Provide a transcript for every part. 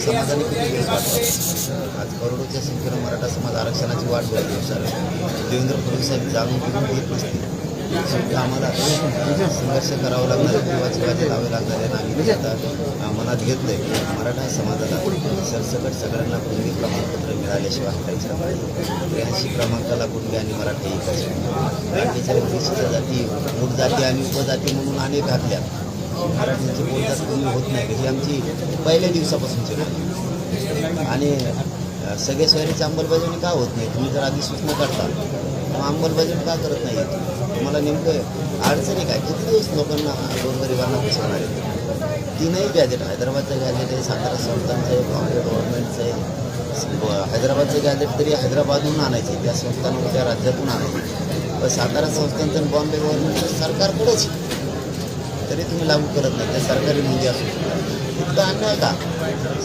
समाजाने किती दिवस वाट आज करोडोच्या संख्येनं मराठा समाज आरक्षणाची वाट बघतो सर. देवेंद्र फडणवीस साहेब जाणून घेऊन घेत नसतील. शेवटी आम्हाला संघर्ष करावा लागणार आहे किंवा जीवाचे लावे लागणार आहे आणि आम्ही आता अ, मनात घेतलंय. की मराठा समाजाला सरसकट सगळ्यांना कुणबी प्रमाणपत्र मिळाल्याशिवाय हटायचं नाही त्र्याऐंशी क्रमांकाला कुणबी आणि मराठा एकच. बाकीच्या विशिष्ट जाती मूळ जाती आणि उपजाती म्हणून अनेक घातल्या मराठीचं बोलतात कमी होत नाही ही आमची पहिल्या दिवसापासूनची नाही आणि सगळ्या शहरीची अंमलबजावणी का होत नाही? तुम्ही जर आधी सूचना करता मग अंमलबजावणी का करत नाही तुम्हाला नेमकं अडचणी काय किती दिवस लोकांना गोरगरिबांना फसवणार आहे तीनही गॅजेट हैदराबादचं गॅजेट आहे सातारा संस्थांचं आहे बॉम्बे गव्हर्नमेंटचं आहे. हैदराबादचं गॅजेट तरी हैदराबादहून आणायचे त्या संस्थांवर त्या राज्यातून आणायचे पण सातारा संस्थांचं आणि बॉम्बे गव्हर्नमेंटचं सरकारकडेच आहे. तरी तुम्ही लागू करत नाही त्या सरकारी नोंदी असू फक्त अन्याय का?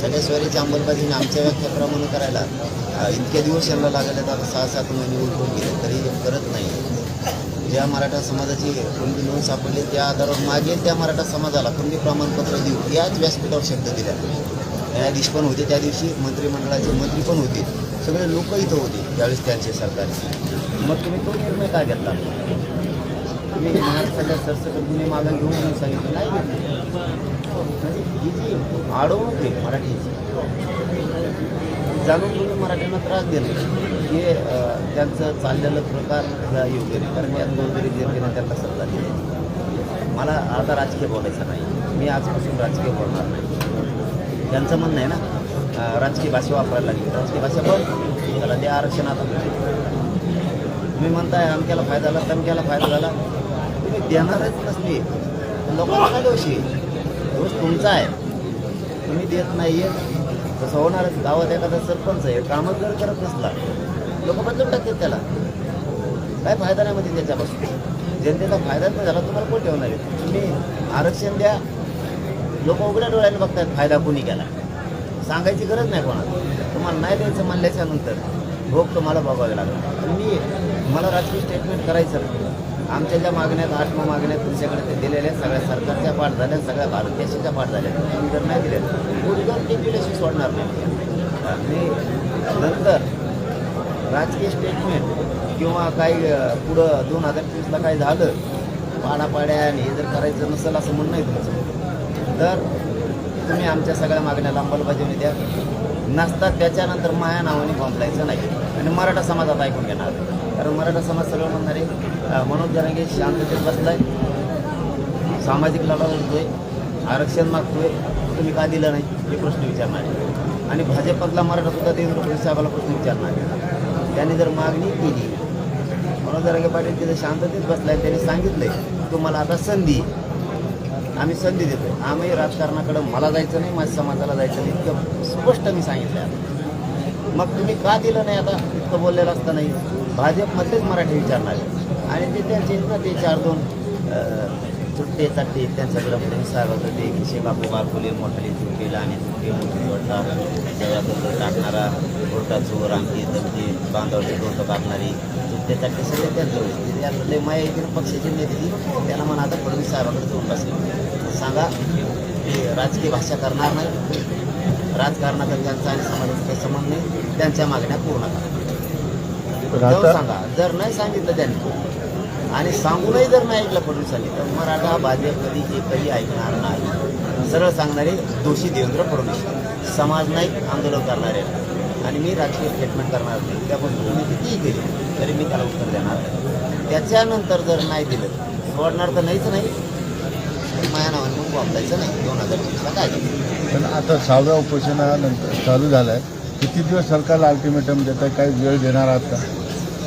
सगळ्या स्वारीची अंमलबजावणी आमच्या व्याख्याप्रमाणे करायला इतक्या इतके दिवस यांना लागले तर आता सहा सात महिने उलटून गेले तरी करत नाही. ज्या मराठा समाजाची कोणती नोंद सापडली त्या आधारावर मागेल त्या मराठा समाजाला कोणती प्रमाणपत्र देऊ याच व्यासपीठावर शब्द दिल्या न्यायाधीश पण होते त्या दिवशी मंत्रिमंडळाचे मंत्री पण होते. सगळे लोक इथं होते त्यावेळेस त्यांचे सरकारचे मग तुम्ही तो निर्णय का घेतला? तुम्ही महाराष्ट्राच्या सरसकट गुन्हे मागं घेऊन म्हणून सांगितलं नाही म्हणजे ही जी आडवणूक आहे मराठीची जाणून घेऊन मराठ्यांना त्रास देणे हे त्यांचं चाललेलं प्रकार योग्य नाही कारण यात गोरगरीब जनतेने त्यांना सल्ला दिला मला आता राजकीय बोलायचं नाही. मी आजपासून राजकीय बोलणार नाही. त्यांचं म्हणणं आहे ना राजकीय भाषा वापरायला लागली. राजकीय भाषा बंद त्याला ते आरक्षण आता. तुम्ही म्हणताय अमक्याला फायदा झाला तमक्याला फायदा झाला. तुम्ही देणारच नसते लोकांना काय दोषी? दोष तुमचा आहे. तुम्ही देत नाही आहे तसं होणारच गावात एखादा सरपंच आहे कामं जर करत नसला लोक बदलून टाकतात त्याला. काय फायदा नाही म्हणजे त्याच्यापासून? जनतेचा फायदाच नाही झाला तुम्हाला कोण ठेवणार आहे? तुम्ही आरक्षण द्या. लोक उघड्या डोळ्याने बघतात फायदा कोणी केला. सांगायची गरज नाही कोणाला. तुम्हाला नाही द्यायचं म्हणल्याच्या नंतर भोग तुम्हाला बघावे लागणार पण मी मला राजकीय स्टेटमेंट करायचं नाही. आमच्या ज्या मागण्यात आठ नऊ मागण्यात तुमच्याकडे ते दिलेल्या आहेत, सगळ्या सरकारच्या पाठ झाल्या सगळ्या भारत देशाच्या पाठ झाल्या तुम्ही जर नाही दिल्या उद्योग ते दिल्याशी सोडणार नाही. आणि नंतर राजकीय स्टेटमेंट किंवा काही पुढं दोन हजार चोवीसला काही झालं पाडापाड्या आणि हे जर करायचं नसेल असं म्हणणं आहे तुमचं तर तुम्ही आमच्या सगळ्या मागण्याला अंमलबजावणी द्या. नसतात त्याच्यानंतर माया नावाने बोंबलायचं नाही. आणि मराठा समाजात ऐकून घेणार. कारण मराठा समाज सगळं म्हणणार आहे अं, मनोज जरांगे शांततेत बसलाय. सामाजिक लढा लढतोय आरक्षण मागतोय. तुम्ही का दिलं नाही? हे प्रश्न विचारणार आहे. आणि भाजपमधला मराठा सुद्धा देवेंद्र फडणवीस साहेबाला प्रश्न विचारणार आहे. त्यांनी जर मागणी केली मनोज जरांगे पाटील तिथे शांततेत बसलाय त्यांनी सांगितलंय तुम्हाला आता संधी आम्ही संधी देतोय. आम्ही राजकारणाकडं मला जायचं नाही माझ्या समाजाला जायचं नाही इतकं स्पष्ट मी सांगितलं आहे. मग तुम्ही का दिलं नाही आता? इतकं बोललेलं असतं नाही भाजपमध्येच मराठी विचारणार आहे. आणि ते त्यांचे ते चार दोन चुट्टे चाट्टे त्यांच्याकडे फडणवीस साहेब होतं ते किशे बापू बापुले मोठाली चुट्टीला आणि चुट्टी मोठी वाटता टाकणारा गोटा चोर आणखी दमची बांधावरची डोकं कापणारी चुट्टे चाट्टे सगळे त्यांच्या होते. त्यातले माया इकडे पक्षाचे नेते त्यांना म्हणा आता फडणवीस साहेबाकडे जाऊन बसले सांगा ते राजकीय भाषा करणार नाही. राजकारणाचा त्यांचा आणि समाजाचा काही संबंध नाही. त्यांच्या मागण्या पूर्ण करा. जाऊन सांगा जर नाही सांगितलं त्यांनी आणि सांगूनही जर नाही ऐकलं फडणवीसांनी तर मराठा भाजप कधी एकही ऐकणार नाही. सरळ सांगणारे दोषी देवेंद्र फडणवीस. समाज नाही आंदोलन करणारे. आणि मी राजकीय स्टेटमेंट करणार नाही. त्यापासून तुम्ही कितीही केली तरी मी त्याला उत्तर देणार नाही. त्याच्यानंतर जर नाही दिलं सोडणार तर नाहीच नाही. माझ्या नावाने मग वापरायचं नाही. दोन हजार चोवीसला काय पण आता सहाव्या उपोषणानंतर चालू झालं आहे किती दिवस सरकारला अल्टिमेटम देत आहे काही वेळ देणार आहात का?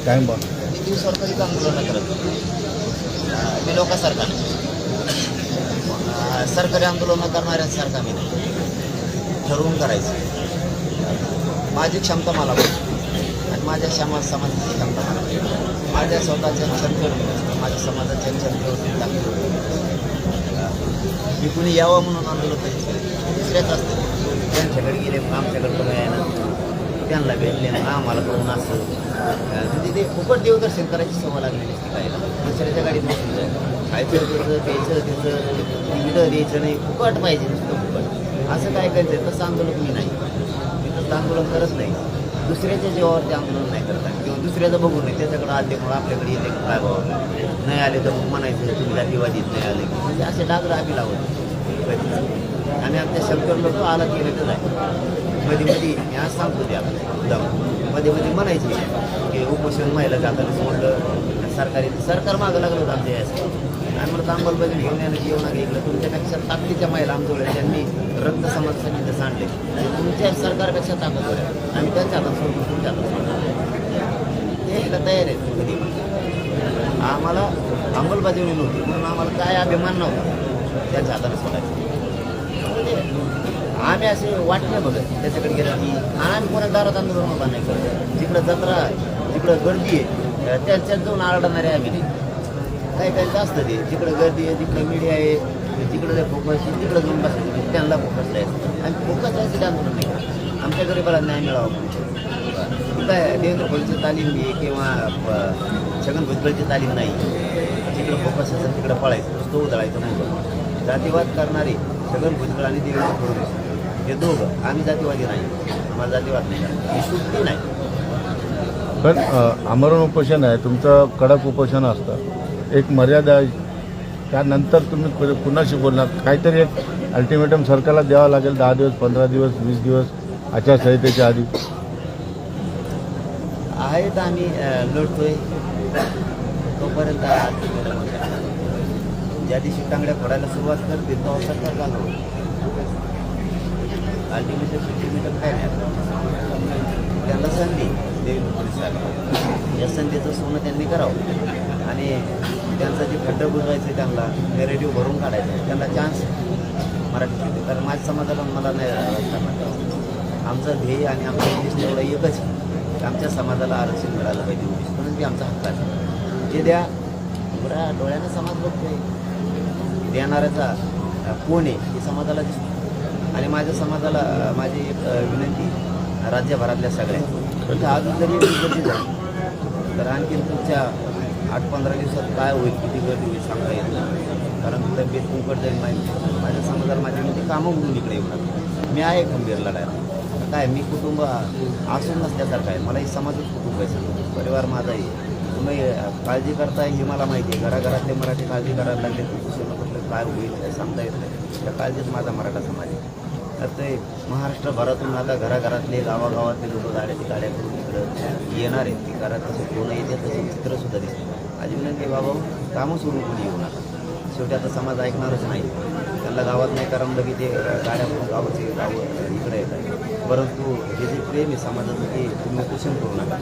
काय बॉम्ब किती दिवसावर कधी आंदोलनं करत मी लोकांसारखा नाही सरकारी आंदोलन करणाऱ्यांसारखा मी ठरवून करायचं माझी क्षमता मला आणि माझ्या समाज समाजाची क्षमता मला माझ्या स्वतःच्या क्षमतेवर माझ्या समाजाच्या क्षमतेवर मी मी कुणी यावं म्हणून आंदोलन करायचं दुसऱ्याच असतं त्यांच्याकडे गेले आमच्याकडे बघा ना. त्यांना भेटले मग आम्हाला करून असं. म्हणजे ते फुकट देवदर्शन करायची सवय लागलेली असते काय दुसऱ्याच्या गाडीत बसून खायचं त्याचं प्यायचं त्याचं तिकडं द्यायचं नाही. फुकट पाहिजे नुसतं फुकट. असं काय करायचं? तसं आंदोलन मी नाही मी तसं आंदोलन करत नाही. दुसऱ्याच्या जीवावरती आंदोलन नाही करतात किंवा दुसऱ्याचं बघून नाही. त्याच्याकडे आले म्हणून आपल्याकडे येते. काय बाबा? नाही आले तर मग म्हणायचं तुम्ही जातीवादीत नाही आले. म्हणजे असे डागरं आम्ही लावत आणि आमच्या शंकर लोक आला केलेलंच आहे मध्ये मध्ये मी आज सांगतो ते आपल्याला मध्ये मध्ये म्हणायचे की उपोषण महिला जाताना म्हणलं सरकारी सरकार मागं लागलं होतं आमच्या यासाठी. आणि म्हणत अंमलबजावणी घेऊन यानं येऊ घेतलं तुमच्यापेक्षा ताकदीच्या महिला आमच्या त्यांनी रक्त समाजासाठी तसं आणले तुमच्या सरकारपेक्षा ताकद होत्या आम्ही त्यांच्या हातात सोडून तुमच्या हातात सोडलं ते यायला तयार आहेत. कधी? आम्हाला अंमलबजावणी नव्हती. म्हणून आम्हाला काय अभिमान नव्हता. त्यांच्या हाताने सोडायचं. म्हणजे आम्ही असे वाट बघ बघत. त्याच्याकडे गेलं की आणि आम्ही कोणा दारात आंदोलन उभा नाही करत. जिकडं जत्रा जिकडं गर्दी आहे त्यांच्यात जाऊन आरडणारे आम्ही काही काही असतं ते. जिकडं गर्दी आहे जिकडं मीडिया आहे तिकडं ते फोकस तिकडं जाऊन बसायचं. म्हणजे त्यांना फोकस द्यायचं आणि फोकस द्यायचं आंदोलन नाही आमच्या गरीबाला न्याय मिळावा म्हणून. काय देवेंद्र फडणवीसची तालीम घे किंवा छगन भुजबळची तालीम नाही. जिकडं फोकस असेल तिकडं पळायचं तो उधळायचं नाही. जातीवाद करणारे छगन भुजबळ आणि देवेंद्र फडणवीस हे दोघं आम्ही जातीवादी नाही. आम्हाला जातीवाद नाही. ही सुट्टी नाही. पण आमरण उपोषण आहे. तुमचं कडक उपोषण असतं. एक मर्यादा आहे. त्यानंतर तुम्ही पुन्हाशी बोलणार? काहीतरी एक अल्टिमेटम सरकारला द्यावं लागेल. दहा दिवस पंधरा दिवस वीस दिवस आचारसंहितेच्या आधी. आहेत आम्ही अं, लढतोय. तोपर्यंत आहे. ज्या दिवशी टांगड्या फोडायला सुरुवात करतील तेव्हा सरकार चालू अल्टिमेटम सिल्टिमेटम काय नाही आता. त्यांना संधी देवेंद्र पोलिसांना या संधीचं सोनं त्यांनी करावं. आणि त्यांचं जे खड्डं बुजवायचं त्यांना नेरेटिव्ह भरून काढायचं. त्यांना चान्स मराठी कारण माझ्या समाजाला मला नाही राजकारणात आमचं ध्येय आणि आमचं उद्दिष्ट एवढं एकच आहे. की आमच्या समाजाला आरक्षण मिळालं पाहिजे. उद्दिष्ट म्हणून ते आमचा हक्क आहे. जे द्या बरं डोळ्यानं समाज बघतोय. देणाऱ्याचा कोण आहे हे समाजाला दिसतो. आणि माझ्या समाजाला माझी एक विनंती राज्यभरातल्या सगळ्या. अजून जरी गर्दी झाली तर आणखीन तुमच्या आठ पंधरा दिवसात काय होईल किती गर्दी होईल सांगता येत नाही. कारण तब्येत कुंकट जाईल माहिती माझ्या समाजाला माझी म्हणजे कामं म्हणून इकडे येऊ मी आहे खंबीर लढायला काय मी कुटुंब असून नसल्यासारखं आहे. मला ही समाजच कुटुंब आहे सगळं. परिवार माझा आहे तुम्ही काळजी करताय हे मला माहिती आहे. घराघरातले मराठी काळजी करायला लागले काय होईल काय सांगता येत नाही. त्या काळजीत माझा मराठा समाज आहे. तर ते महाराष्ट्रभरातून आता घराघरातले गावागावातले लोक गाड्याची गाड्या करून इकडं येणार आहेत. ती कारण तसं कोण येते तसं चित्रसुद्धा दिसतं माझी विनंती बाबा कामं सोडून कोणी येऊ नका. शेवटी आता समाज ऐकणारच नाही. त्यांना गावात नाही करमलं की ते गाड्या करून गावाचे गाव इकडे येतात. परंतु हे जे प्रेम आहे समाजाचं ते तुम्ही कुशन करू नका.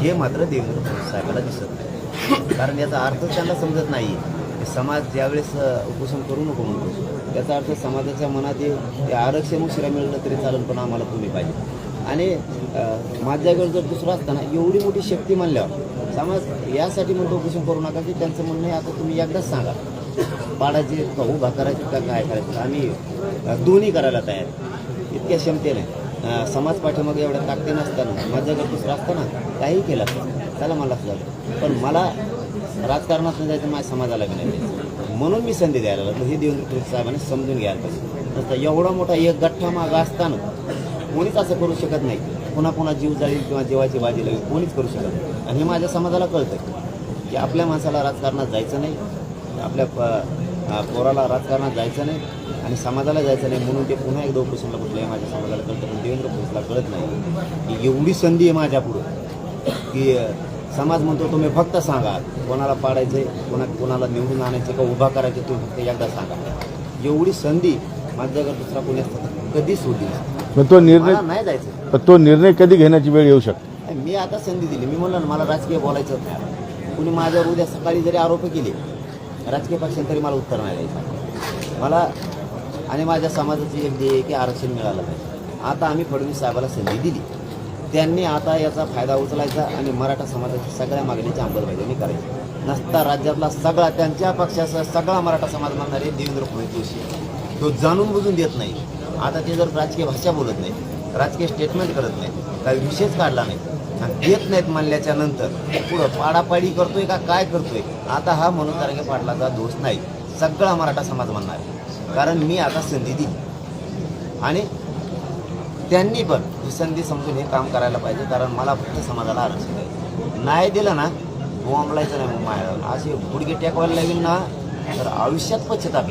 हे मात्र देवेंद्र फडणवीस साहेबाला दिसत नाही. कारण याचा अर्थ त्यांना समजत नाही आहे समाज ज्यावेळेस उपोषण करू नको म्हणतो त्याचा अर्थ समाजाच्या मनात हे आरक्षण उशिरा मिळलं तरी चालेल पण आम्हाला तुम्ही पाहिजे. आणि माझ्याकडे जर दुसरं असताना एवढी मोठी शक्ती म्हणल्यावर समाज यासाठी म्हणतो उपोषण करू नका की त्यांचं म्हणणं आहे आता तुम्ही एकदाच सांगा. पाडायचे का उभा करायची का काय करायचं? आम्ही दोन्ही करायला तयार इतक्या क्षमतेने समाज पाठीमागे एवढ्या ताकदी नसताना माझ्याकडे दुसरा असताना काही केलं असतं त्याला मला असं झालं. पण मला राजकारणात जायचं माझ्या समाजाला बी नाही म्हणून मी संधी द्यायला लागलो. हे देवेंद्र फडणवीस साहेबांनी समजून घ्यायला पाहिजे. तसं एवढा मोठा एक गठ्ठा मागा असताना कोणीच असं करू शकत नाही. पुन्हा पुन्हा जीव जाईल किंवा जीवाची बाजी लागेल कोणीच करू शकत नाही. आणि हे माझ्या समाजाला कळतं की आपल्या माणसाला राजकारणात जायचं नाही. आपल्या प- पोराला राजकारणात जायचं नाही. आणि समाजाला जायचं नाही म्हणून ते पुन्हा एकदा उपोषणला बसले. माझ्या समाजाला कळतं. पण देवेंद्र फडणवीसला कळत नाही की एवढी संधी आहे माझ्यापुढं की समाज म्हणतो तुम्ही फक्त सांगा कोणाला पाडायचं कोणा कोणाला निवडून आणायचं का उभा करायचं तुम्ही फक्त एकदा सांगा. एवढी संधी माझ्या जर दुसरा कोणी कधीच नसती. पण तो निर्णय नाही जायचं पण तो निर्णय कधी घेण्याची वेळ येऊ शकते? मी आता संधी दिली. मी म्हणलं ना मला राजकीय बोलायचं नाही कुणी माझ्यावर उद्या सकाळी जरी आरोप केले राजकीय पक्षांनी तरी मला उत्तर नाही द्यायचं. मला आणि माझ्या समाजाची एक ध्येय की आरक्षण मिळालं पाहिजे. आता आम्ही फडणवीस साहेबाला संधी दिली. त्यांनी आता याचा फायदा उचलायचा आणि मराठा समाजाच्या सगळ्या मागणीची अंमलबजावणी करायची. नसता राज्यातला सगळा त्यांच्या पक्षाचा सगळा मराठा समाज म्हणणारे देवेंद्र फडणवीस जोशी तो जाणून बुजून देत नाही. आता ते जर राजकीय भाषा बोलत नाही राजकीय स्टेटमेंट करत नाही काही विषयच काढला नाही देत नाहीत म्हणल्याच्या नंतर पुढं पाडापाडी करतोय का काय करतोय? आता हा म्हणून पाडलाचा पाटलाचा दोष नाही. सगळा मराठा समाज म्हणणार आहे. कारण मी आता संधी दिली. आणि त्यांनी पण ही संधी समजून हे काम करायला पाहिजे कारण मला फक्त समाजाला आरक्षण आहे. नाही दिलं ना बोंबलायचं नाही मग माझ्या असे गुडघे टेकवायला लागेल ना तर आयुष्यात पश्चाताप